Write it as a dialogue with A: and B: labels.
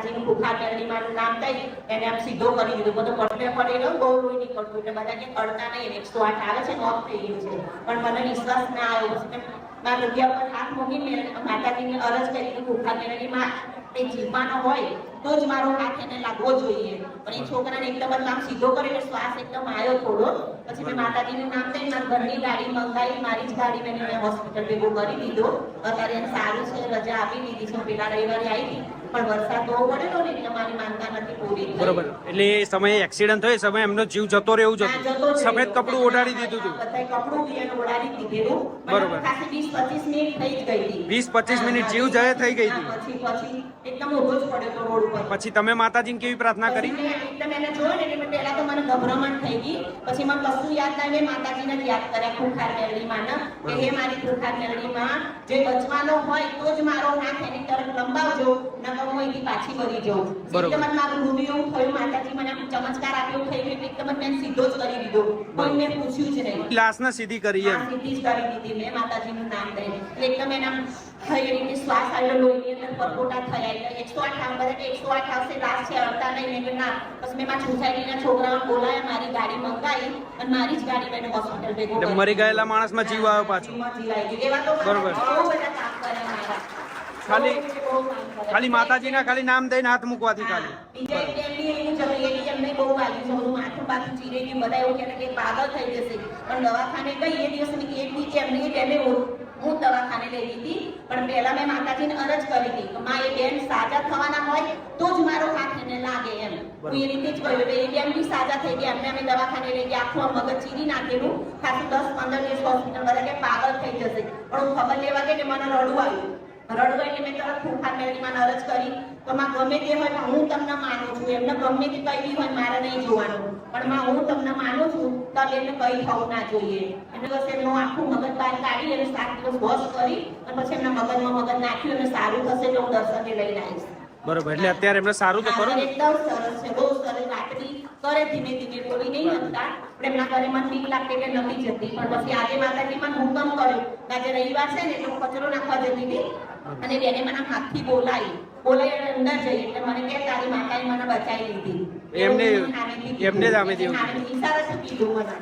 A: માતાજીનું કુખાર મેરડીમાંનું નામ દઈ એને આમ સીધો કરી દીધો. બધો પટલે રહ્યો, બહુ લોહી નીકળતું એટલે બધા કે કરતા નહીં એકસો આઠ આવે છે નોક થઈ ગયું છે. પણ મને વિશ્વાસ ના આવ્યો. પછી મારા રૂપિયા પર હાથ મૂકીને માતાજીની અરજ કરી કે કુખારમાં એ જીવવાનો હોય તો જ મારો હાથ એને લાગવો જોઈએ. પણ એ છોકરાને એકદમ જ નામ સીધો કરીને શ્વાસ એકદમ આવ્યો થોડો. પછી મેં માતાજીનું નામ થઈ મારા ઘરની ગાડી મંગાવી. મારી જ ગાડી મેં મેં હોસ્પિટલ ભેગો કરી દીધો. અત્યારે એને સારું છે, રજા આપી દીધી છે. પેલા રવિવારે આવી હતી પણ વરસાદ બહુ માનતા નથી પૂરી.
B: બરોબર. એટલે એ સમયે એક્સિડન્ટ થયો એ સમયે એમનો જીવ જતો રહ્યો
A: જ
B: સફેદ કપડું ઓઢાડી દીધું હતું.
A: બધાય કપડું બી એને ઓઢાડી દીધેલું.
B: બરોબર.
A: મને ખાસી 20 25 મિનિટ થઈ જ ગઈ હતી.
B: 20 25 મિનિટ જીવ જય થઈ ગઈ હતી.
A: પછી પછી એકદમ ઊભો જ પડ્યો તો રોડ ઉપર.
B: પછી તમે માતાજીને કેવી પ્રાર્થના કરી?
A: એકદમ એને જોયો ને એટલે પહેલા તો મને ગભરામણ થઈ ગઈ. પછી મને કશું યાદ ના આવ્યું માતાજીને યાદ કર્યા ખુખાર મેળવીમાં ને કે હે મારી ખુખાર મેળવીમાં જે બચવાનો હોય તો જ મારો હાથ એની તરફ પાછી વળી જાઉં. એકદમ જ મારું ભૂમિ એવું થયું માતાજી મને ચમત્કાર આપ્યો થઈ ગયો એકદમ જ મેં સીધો જ કરી દીધો. કોઈ મેં પૂછ્યું જ નહીં.
B: લાશને સીધી કરી એમ?
A: સીધી જ કરી દીધી. મેં માતાજીનું નામ દઈને એકદમ એના થઈ એ રીતે શ્વાસ આવેલો લોહીની અંદર પરપોટા થયા. એટલે એકસો આઠ આમ બધા એકસો આઠ આવશે લાસ્ટ છે અડતા નહીં. મેં ના. પછી મેં મારા સોસાયટીના છોકરાઓ બોલાયા મારી ગાડી મંગાવી અને મારી જ ગાડી મેં હોસ્પિટલ ભેગો
B: મરી ગયેલા માણસમાં જીવ આવ્યો પાછો. બરોબર.
A: બહુ બધા કામ કર્યા મારા.
B: ખાલી- ખાલી માતાજીના ખાલી નામ દઈને હાથ મૂકવાથી ખાલી.
A: હું દવાખાને લઈ હતી. પણ પહેલા મેં માતાજીને અરજ કરી હતી કે માં એ બેન સાજા થવાના હોય તો જ મારો હાથ એને લાગે એમ. હું એ રીતે જ કહ્યું. એ બેન બી સાજા થઈ ગયા. એમને અમે દવાખાને લઈ ગયા. આખું મગજ ચીરી નાખેલું. ખાસું દસ પંદર દિવસ હોસ્પિટલ બધા કે પાગલ થઈ જશે. પણ હું ખબર લેવા ગઈ કે મને રડવું આવ્યું. રડવું એટલે મેં તરત ખૂંખાર મેળવીમાં અરજ કરી. તો માં ગમે તે હોય પણ હું તમને માનું છું. એમને ગમે તે કઈ હોય મારે નહીં જોવાનું. પણ માં, હું તમને માનું છું તો એમને કઈ થવું ના જોઈએ. એટલે બસ એમનું આખું મગજ બહાર કાઢી અને સાત દિવસ વોશ કરી અને પછી એમના મગજમાં મગજ નાખ્યું અને સારું થશે તો હું દર્શને લઈને આવીશ.
B: બરોબર એટલે અત્યારે એમને સારું તો ખરું
A: એકદમ સરસ છે બહુ સરસ રાત્રિ કરે ધીમે ધીમે બોલી નહીં હતા પણ એમના ઘરે મને બીક લાગતી કે નથી જતી. પણ પછી આજે માતાજી મને હુકમ કર્યો? આજે રવિવાર છે ને એટલે કચરો નાખવા જતી હતી. અને બેને મને હાથથી બોલાવી. બોલાવી અંદર જઈ એટલે મને કે તારી માતાએ મને બચાવી લીધી.
B: એમને-. એમને જ આમે
A: સામેથી ઈશારાથી કીધું મને.